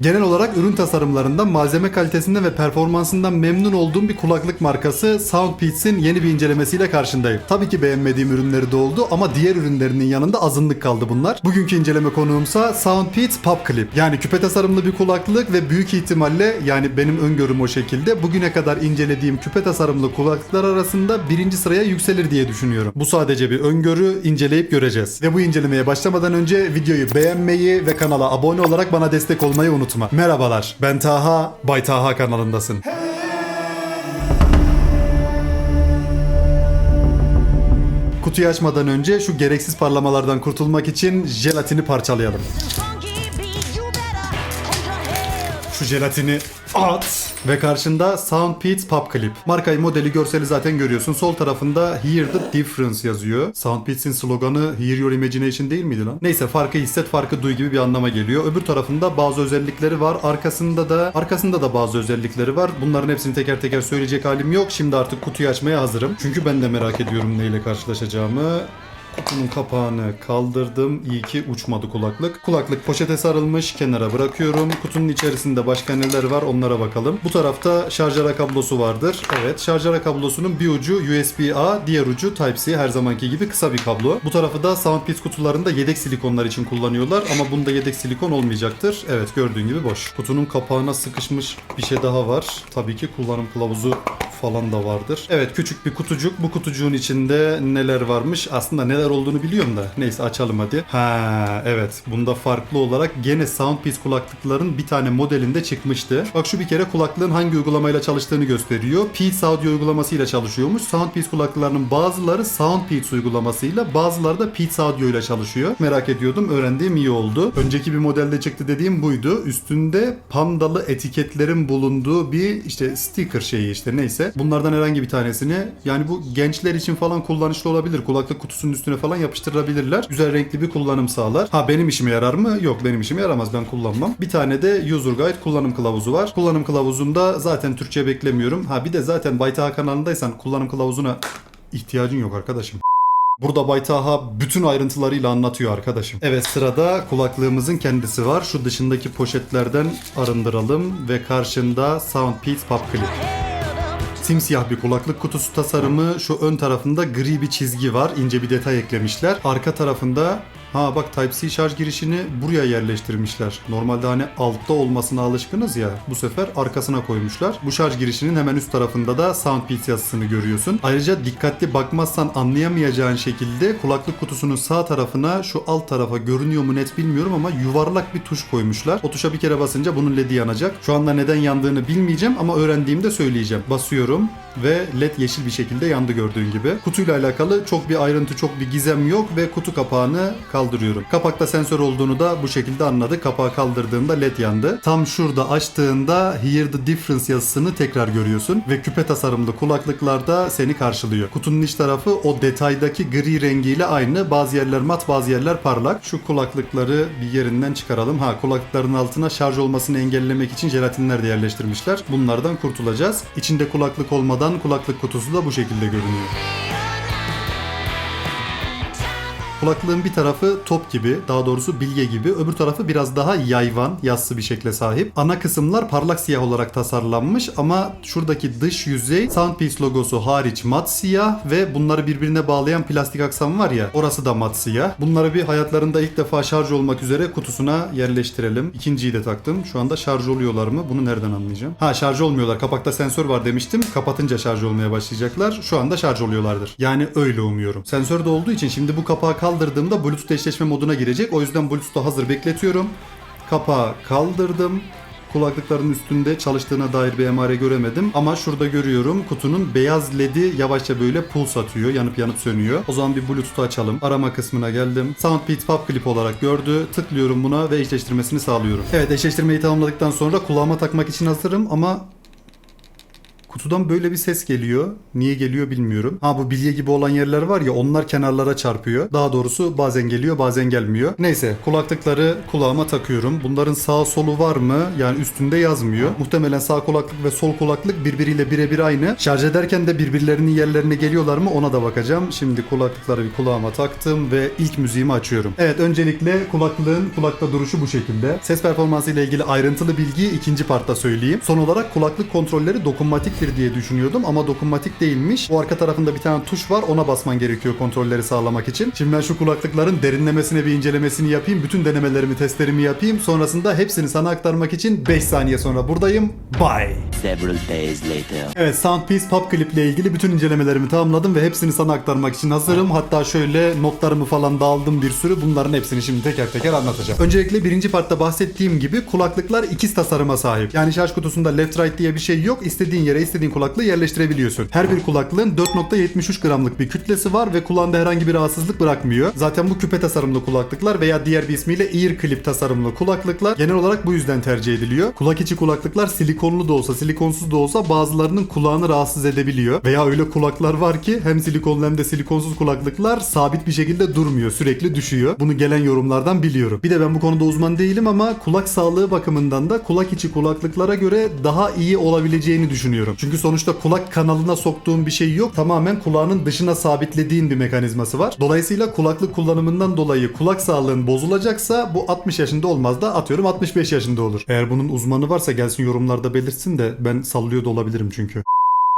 Genel olarak ürün tasarımlarından, malzeme kalitesinden ve performansından memnun olduğum bir kulaklık markası Soundpeats'in yeni bir incelemesiyle karşındayım. Tabii ki beğenmediğim ürünleri de oldu ama diğer ürünlerinin yanında azınlık kaldı bunlar. Bugünkü inceleme konuğumsa Soundpeats Pop Clip. Yani küpe tasarımlı bir kulaklık ve büyük ihtimalle yani benim öngörüm o şekilde bugüne kadar incelediğim küpe tasarımlı kulaklıklar arasında birinci sıraya yükselir diye düşünüyorum. Bu sadece bir öngörü, inceleyip göreceğiz. Ve bu incelemeye başlamadan önce videoyu beğenmeyi ve kanala abone olarak bana destek olmayı unutma. Merhabalar, ben Taha, Bay Taha kanalındasın. Kutuyu açmadan önce şu gereksiz parlamalardan kurtulmak için jelatini parçalayalım. Şu jelatini at. Ve karşında Soundpeats Pop Clip. Markayı modeli görseli zaten görüyorsun. Sol tarafında Hear the Difference yazıyor. Soundpeats'in sloganı Hear Your Imagination değil miydi lan? Neyse farkı hisset farkı duy gibi bir anlama geliyor. Öbür tarafında bazı özellikleri var. Arkasında da arkasında da bazı özellikleri var. Bunların hepsini teker teker söyleyecek halim yok. Şimdi artık kutuyu açmaya hazırım. Çünkü ben de merak ediyorum neyle karşılaşacağımı. Kutunun kapağını kaldırdım. İyi ki uçmadı kulaklık. Kulaklık poşete sarılmış. Kenara bırakıyorum. Kutunun içerisinde başka neler var onlara bakalım. Bu tarafta şarjara kablosu vardır. Evet şarjara kablosunun bir ucu USB-A, diğer ucu Type-C her zamanki gibi kısa bir kablo. Bu tarafı da Soundpeats kutularında yedek silikonlar için kullanıyorlar ama bunda yedek silikon olmayacaktır. Evet gördüğün gibi boş. Kutunun kapağına sıkışmış bir şey daha var. Tabii ki kullanım kılavuzu falan da vardır. Evet küçük bir kutucuk. Bu kutucuğun içinde neler varmış? Aslında neler olduğunu biliyorum da. Neyse açalım hadi. Ha evet. Bunda farklı olarak gene Soundpiece kulaklıkların bir tane modelinde çıkmıştı. Bak şu bir kere kulaklığın hangi uygulamayla çalıştığını gösteriyor. Beats Audio uygulamasıyla çalışıyormuş. Soundpiece kulaklıklarının bazıları Soundpeace uygulamasıyla bazıları da Beats Audio ile çalışıyor. Merak ediyordum. Öğrendiğim iyi oldu. Önceki bir modelde çıktı dediğim buydu. Üstünde pandalı etiketlerin bulunduğu bir işte sticker şeyi işte neyse. Bunlardan herhangi bir tanesini yani bu gençler için falan kullanışlı olabilir. Kulaklık kutusunun üstüne falan yapıştırabilirler. Güzel renkli bir kullanım sağlar. Ha benim işime yarar mı? Yok benim işime yaramaz. Ben kullanmam. Bir tane de User Guide kullanım kılavuzu var. Kullanım kılavuzunda zaten Türkçe beklemiyorum. Ha bir de zaten Baytaha kanalındaysan kullanım kılavuzuna ihtiyacın yok arkadaşım. Burada Baytaha bütün ayrıntılarıyla anlatıyor arkadaşım. Evet sırada kulaklığımızın kendisi var. Şu dışındaki poşetlerden arındıralım ve karşında Soundpeace Pop Clip. Simsiyah bir kulaklık kutusu tasarımı. Şu ön tarafında gri bir çizgi var. İnce bir detay eklemişler. Arka tarafında Ha bak Type-C şarj girişini buraya yerleştirmişler. Normalde hani altta olmasına alışkınız ya. Bu sefer arkasına koymuşlar. Bu şarj girişinin hemen üst tarafında da Soundpeace yazısını görüyorsun. Ayrıca dikkatli bakmazsan anlayamayacağın şekilde kulaklık kutusunun sağ tarafına şu alt tarafa görünüyor mu net bilmiyorum ama yuvarlak bir tuş koymuşlar. O tuşa bir kere basınca bunun ledi yanacak. Şu anda neden yandığını bilmeyeceğim ama öğrendiğimde söyleyeceğim. Basıyorum ve led yeşil bir şekilde yandı gördüğün gibi. Kutuyla alakalı çok bir ayrıntı, çok bir gizem yok ve kutu kapağını kaldırıyorum. Kapakta sensör olduğunu da bu şekilde anladık. Kapağı kaldırdığımda led yandı. Tam şurada açtığında Hear the Difference yazısını tekrar görüyorsun ve küpe tasarımlı kulaklıklarda seni karşılıyor. Kutunun iç tarafı o detaydaki gri rengiyle aynı. Bazı yerler mat, bazı yerler parlak. Şu kulaklıkları bir yerinden çıkaralım. Ha kulaklıkların altına şarj olmasını engellemek için jelatinler de yerleştirmişler. Bunlardan kurtulacağız. İçinde kulaklık olmadan kulaklık kutusu da bu şekilde görünüyor. Kulaklığın bir tarafı top gibi, daha doğrusu bilye gibi, öbür tarafı biraz daha yayvan, yassı bir şekle sahip. Ana kısımlar parlak siyah olarak tasarlanmış ama şuradaki dış yüzey Soundpiece logosu hariç mat siyah ve bunları birbirine bağlayan plastik aksam var ya, orası da mat siyah. Bunları bir hayatlarında ilk defa şarj olmak üzere kutusuna yerleştirelim. İkinciyi de taktım. Şu anda şarj oluyorlar mı? Bunu nereden anlayacağım? Ha şarj olmuyorlar. Kapakta sensör var demiştim. Kapatınca şarj olmaya başlayacaklar. Şu anda şarj oluyorlardır. Yani öyle umuyorum. Sensör de olduğu için şimdi bu kapağı kaldırdığımda Bluetooth eşleşme moduna girecek. O yüzden Bluetooth'u hazır bekletiyorum. Kapağı kaldırdım. Kulaklıkların üstünde çalıştığına dair bir emare göremedim. Ama şurada görüyorum kutunun beyaz ledi yavaşça böyle puls atıyor. Yanıp yanıp sönüyor. O zaman bir Bluetooth'u açalım. Arama kısmına geldim. Soundbeats Pop Clip olarak gördü. Tıklıyorum buna ve eşleştirmesini sağlıyorum. Evet eşleştirmeyi tamamladıktan sonra kulağıma takmak için hazırım ama Kutudan böyle bir ses geliyor. Niye geliyor bilmiyorum. Ha bu bilye gibi olan yerler var ya onlar kenarlara çarpıyor. Daha doğrusu bazen geliyor bazen gelmiyor. Neyse kulaklıkları kulağıma takıyorum. Bunların sağ solu var mı? Yani üstünde yazmıyor. Muhtemelen sağ kulaklık ve sol kulaklık birbiriyle birebir aynı. Şarj ederken de birbirlerinin yerlerine geliyorlar mı ona da bakacağım. Şimdi kulaklıkları bir kulağıma taktım ve ilk müziğimi açıyorum. Evet öncelikle kulaklığın kulakta duruşu bu şekilde. Ses performansı ile ilgili ayrıntılı bilgiyi ikinci partta söyleyeyim. Son olarak kulaklık kontrolleri dokunmatiktir diye düşünüyordum ama dokunmatik değilmiş. O arka tarafında bir tane tuş var ona basman gerekiyor kontrolleri sağlamak için. Şimdi ben şu kulaklıkların derinlemesine bir incelemesini yapayım. Bütün denemelerimi, testlerimi yapayım. Sonrasında hepsini sana aktarmak için 5 saniye sonra buradayım. Bye. Several days later. Evet Soundpiece Pop Clip ile ilgili bütün incelemelerimi tamamladım ve hepsini sana aktarmak için hazırım. Hatta şöyle notlarımı falan da aldım bir sürü. Bunların hepsini şimdi teker teker anlatacağım. Öncelikle birinci partta bahsettiğim gibi kulaklıklar ikiz tasarıma sahip. Yani şarj kutusunda left right diye bir şey yok. İstediğin yere istediğin kulaklığı yerleştirebiliyorsun. Her bir kulaklığın 4.73 gramlık bir kütlesi var ve kulağında herhangi bir rahatsızlık bırakmıyor. Zaten bu küpe tasarımlı kulaklıklar veya diğer bir ismiyle ear clip tasarımlı kulaklıklar genel olarak bu yüzden tercih ediliyor. Kulak içi kulaklıklar silikonlu da olsa silikonsuz da olsa bazılarının kulağını rahatsız edebiliyor. Veya öyle kulaklar var ki hem silikonlu hem de silikonsuz kulaklıklar sabit bir şekilde durmuyor. Sürekli düşüyor. Bunu gelen yorumlardan biliyorum. Bir de ben bu konuda uzman değilim ama kulak sağlığı bakımından da kulak içi kulaklıklara göre daha iyi olabileceğini düşünüyorum. Çünkü sonuçta kulak kanalına soktuğun bir şey yok. Tamamen kulağının dışına sabitlediğin bir mekanizması var. Dolayısıyla kulaklık kullanımından dolayı kulak sağlığın bozulacaksa bu 60 yaşında olmaz da atıyorum 65 yaşında olur. Eğer bunun uzmanı varsa gelsin yorumlarda belirtsin de ben sallıyor da olabilirim çünkü.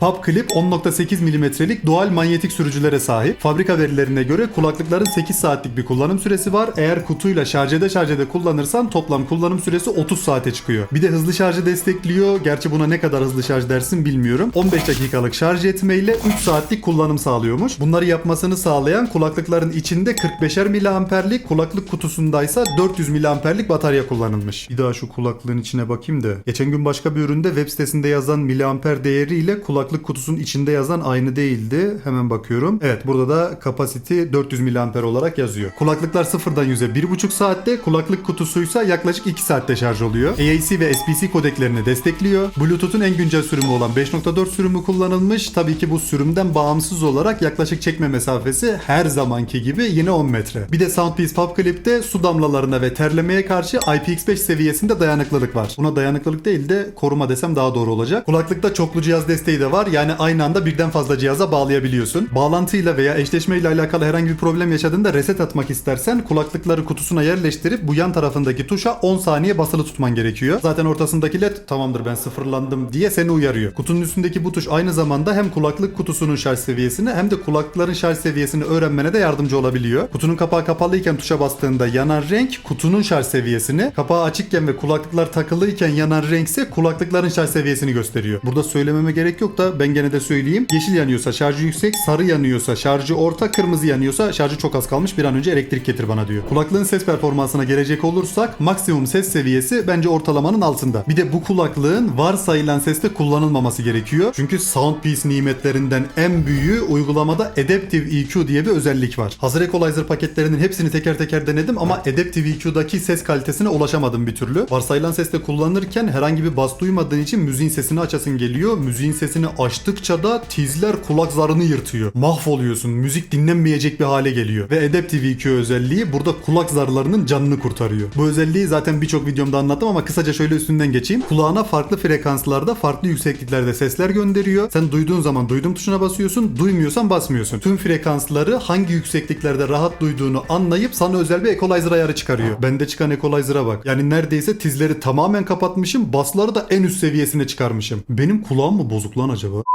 Pop Clip 10.8 milimetrelik dual manyetik sürücülere sahip. Fabrika verilerine göre kulaklıkların 8 saatlik bir kullanım süresi var. Eğer kutuyla şarjede şarjede kullanırsan toplam kullanım süresi 30 saate çıkıyor. Bir de hızlı şarjı destekliyor. Gerçi buna ne kadar hızlı şarj dersin bilmiyorum. 15 dakikalık şarj etmeyle 3 saatlik kullanım sağlıyormuş. Bunları yapmasını sağlayan kulaklıkların içinde 45'er miliamperlik, kulaklık kutusundaysa 400 miliamperlik batarya kullanılmış. Bir daha şu kulaklığın içine bakayım da. Geçen gün başka bir üründe web sitesinde yazan miliamper değeriyle kulaklık kutusunun içinde yazan aynı değildi. Hemen bakıyorum. Evet burada da capacity 400 miliamper olarak yazıyor. Kulaklıklar sıfırdan 100'e 1,5 saatte, kulaklık kutusuysa yaklaşık 2 saatte şarj oluyor. AAC ve SPC kodeklerini destekliyor. Bluetooth'un en güncel sürümü olan 5.4 sürümü kullanılmış. Tabii ki bu sürümden bağımsız olarak yaklaşık çekme mesafesi her zamanki gibi yine 10 metre. Bir de Soundpiece Pop Clip'te su damlalarına ve terlemeye karşı IPX5 seviyesinde dayanıklılık var. Buna dayanıklılık değil de koruma desem daha doğru olacak. Kulaklıkta çoklu cihaz desteği de var. Yani aynı anda birden fazla cihaza bağlayabiliyorsun. Bağlantıyla veya eşleşmeyle alakalı herhangi bir problem yaşadığında reset atmak istersen kulaklıkları kutusuna yerleştirip bu yan tarafındaki tuşa 10 saniye basılı tutman gerekiyor. Zaten ortasındaki led tamamdır ben sıfırlandım diye seni uyarıyor. Kutunun üstündeki bu tuş aynı zamanda hem kulaklık kutusunun şarj seviyesini hem de kulaklıkların şarj seviyesini öğrenmene de yardımcı olabiliyor. Kutunun kapağı kapalıyken tuşa bastığında yanan renk kutunun şarj seviyesini, kapağı açıkken ve kulaklıklar takılıyken yanan renk ise kulaklıkların şarj seviyesini gösteriyor. Burada söylememe gerek yok da ben gene de söyleyeyim. Yeşil yanıyorsa şarjı yüksek, sarı yanıyorsa şarjı orta, kırmızı yanıyorsa şarjı çok az kalmış bir an önce elektrik getir bana diyor. Kulaklığın ses performansına gelecek olursak maksimum ses seviyesi bence ortalamanın altında. Bir de bu kulaklığın varsayılan seste kullanılmaması gerekiyor. Çünkü Soundpiece nimetlerinden en büyüğü uygulamada Adaptive EQ diye bir özellik var. Hazır equalizer paketlerinin hepsini teker teker denedim ama Adaptive EQ'daki ses kalitesine ulaşamadım bir türlü. Varsayılan seste kullanırken herhangi bir bas duymadığın için müziğin sesini açasın geliyor. Müziğin sesini açtıkça da tizler kulak zarını yırtıyor. Mahvoluyorsun. Müzik dinlenmeyecek bir hale geliyor. Ve Adaptive EQ özelliği burada kulak zarlarının canını kurtarıyor. Bu özelliği zaten birçok videomda anlattım ama kısaca şöyle üstünden geçeyim. Kulağına farklı frekanslarda, farklı yüksekliklerde sesler gönderiyor. Sen duyduğun zaman duydum tuşuna basıyorsun, duymuyorsan basmıyorsun. Tüm frekansları hangi yüksekliklerde rahat duyduğunu anlayıp sana özel bir equalizer ayarı çıkarıyor. Bende çıkan equalizer'a bak. Yani neredeyse tizleri tamamen kapatmışım, basları da en üst seviyesine çıkarmışım. Benim kulağım mı bozuk lan acaba? acaba?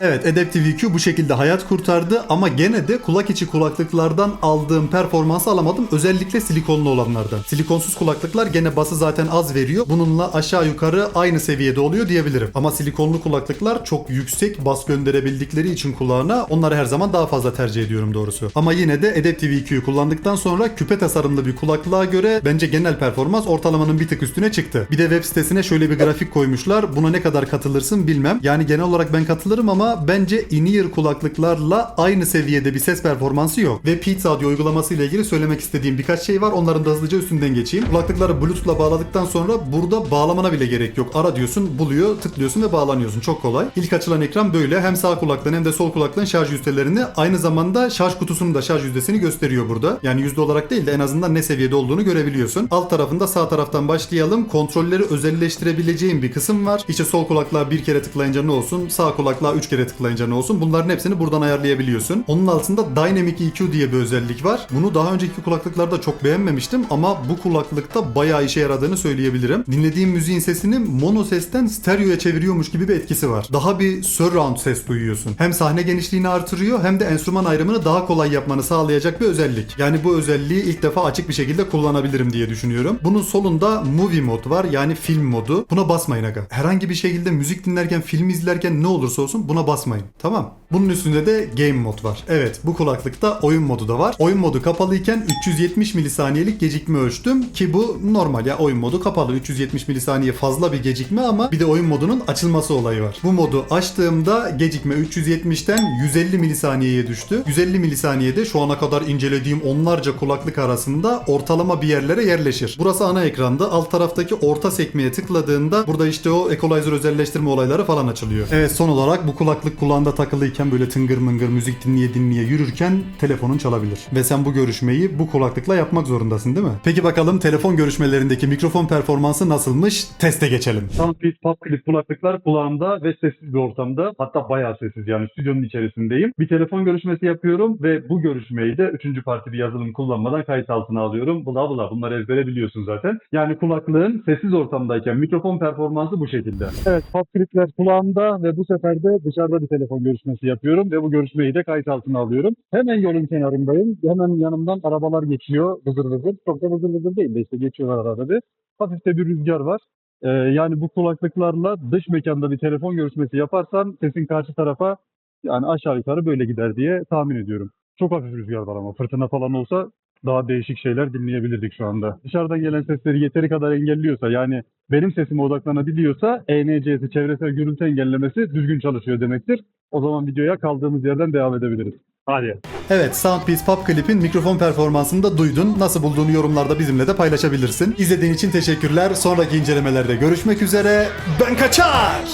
Evet Adaptive EQ bu şekilde hayat kurtardı ama gene de kulak içi kulaklıklardan aldığım performansı alamadım. Özellikle silikonlu olanlardan. Silikonsuz kulaklıklar gene bası zaten az veriyor. Bununla aşağı yukarı aynı seviyede oluyor diyebilirim. Ama silikonlu kulaklıklar çok yüksek bas gönderebildikleri için kulağına onları her zaman daha fazla tercih ediyorum doğrusu. Ama yine de Adaptive EQ'yu kullandıktan sonra küpe tasarımlı bir kulaklığa göre bence genel performans ortalamanın bir tık üstüne çıktı. Bir de web sitesine şöyle bir grafik koymuşlar. Buna ne kadar katılırsın bilmem. Yani genel olarak ben katılırım ama bence in-ear kulaklıklarla aynı seviyede bir ses performansı yok. Ve Beats Audio uygulaması ile ilgili söylemek istediğim birkaç şey var. Onların da hızlıca üstünden geçeyim. Kulaklıkları Bluetooth'la bağladıktan sonra burada bağlamana bile gerek yok. Ara diyorsun, buluyor, tıklıyorsun ve bağlanıyorsun. Çok kolay. İlk açılan ekran böyle. Hem sağ kulaklığın hem de sol kulaklığın şarj yüzdelerini aynı zamanda şarj kutusunun da şarj yüzdesini gösteriyor burada. Yani yüzde olarak değil de en azından ne seviyede olduğunu görebiliyorsun. Alt tarafında sağ taraftan başlayalım. Kontrolleri özelleştirebileceğin bir kısım var. İşte sol kulaklığa bir kere tıklayınca ne olsun, sağ kulaklığa üç kere tıklayınca ne olsun. Bunların hepsini buradan ayarlayabiliyorsun. Onun altında Dynamic EQ diye bir özellik var. Bunu daha önceki kulaklıklarda çok beğenmemiştim ama bu kulaklıkta bayağı işe yaradığını söyleyebilirim. Dinlediğim müziğin sesini mono sesten stereoya çeviriyormuş gibi bir etkisi var. Daha bir surround ses duyuyorsun. Hem sahne genişliğini artırıyor hem de enstrüman ayrımını daha kolay yapmanı sağlayacak bir özellik. Yani bu özelliği ilk defa açık bir şekilde kullanabilirim diye düşünüyorum. Bunun solunda movie mod var yani film modu. Buna basmayın aga. Herhangi bir şekilde müzik dinlerken, film izlerken ne olursa olsun buna basmayın. Tamam. Bunun üstünde de game mod var. Evet bu kulaklıkta oyun modu da var. Oyun modu kapalıyken 370 milisaniyelik gecikme ölçtüm ki bu normal ya oyun modu kapalı 370 milisaniye fazla bir gecikme ama bir de oyun modunun açılması olayı var. Bu modu açtığımda gecikme 370'ten 150 milisaniyeye düştü. 150 milisaniyede şu ana kadar incelediğim onlarca kulaklık arasında ortalama bir yerlere yerleşir. Burası ana ekranda. Alt taraftaki orta sekmeye tıkladığında burada işte o equalizer özelleştirme olayları falan açılıyor. Evet son olarak bu kulaklık kulağında takılıyken böyle tıngır mıngır müzik dinleye dinleye yürürken telefonun çalabilir. Ve sen bu görüşmeyi bu kulaklıkla yapmak zorundasın değil mi? Peki bakalım telefon görüşmelerindeki mikrofon performansı nasılmış? Teste geçelim. Soundpeace Pop Clip kulaklıklar kulağımda ve sessiz bir ortamda. Hatta bayağı sessiz yani stüdyonun içerisindeyim. Bir telefon görüşmesi yapıyorum ve bu görüşmeyi de üçüncü parti bir yazılım kullanmadan kayıt altına alıyorum. Bula bula bunları ezbere biliyorsun zaten. Yani kulaklığın sessiz ortamdayken mikrofon performansı bu şekilde. Evet Pop Clip'ler kulağımda ve bu sefer de dışarıda bir telefon görüşmesi yapıyorum ve bu görüşmeyi de kayıt altına alıyorum. Hemen yolun kenarındayım. Hemen yanımdan arabalar geçiyor vızır vızır. Çok da vızır vızır değil de işte geçiyorlar arada bir. Hafif de bir rüzgar var. Ee, yani bu kulaklıklarla dış mekanda bir telefon görüşmesi yaparsan sesin karşı tarafa yani aşağı yukarı böyle gider diye tahmin ediyorum. Çok hafif rüzgar var ama fırtına falan olsa daha değişik şeyler dinleyebilirdik şu anda. Dışarıdan gelen sesleri yeteri kadar engelliyorsa yani benim sesime odaklanabiliyorsa ENC'si çevresel gürültü engellemesi düzgün çalışıyor demektir. O zaman videoya kaldığımız yerden devam edebiliriz. Hadi. Evet Soundpiece Pop Clip'in mikrofon performansını da duydun. Nasıl bulduğunu yorumlarda bizimle de paylaşabilirsin. İzlediğin için teşekkürler. Sonraki incelemelerde görüşmek üzere. Ben kaçar!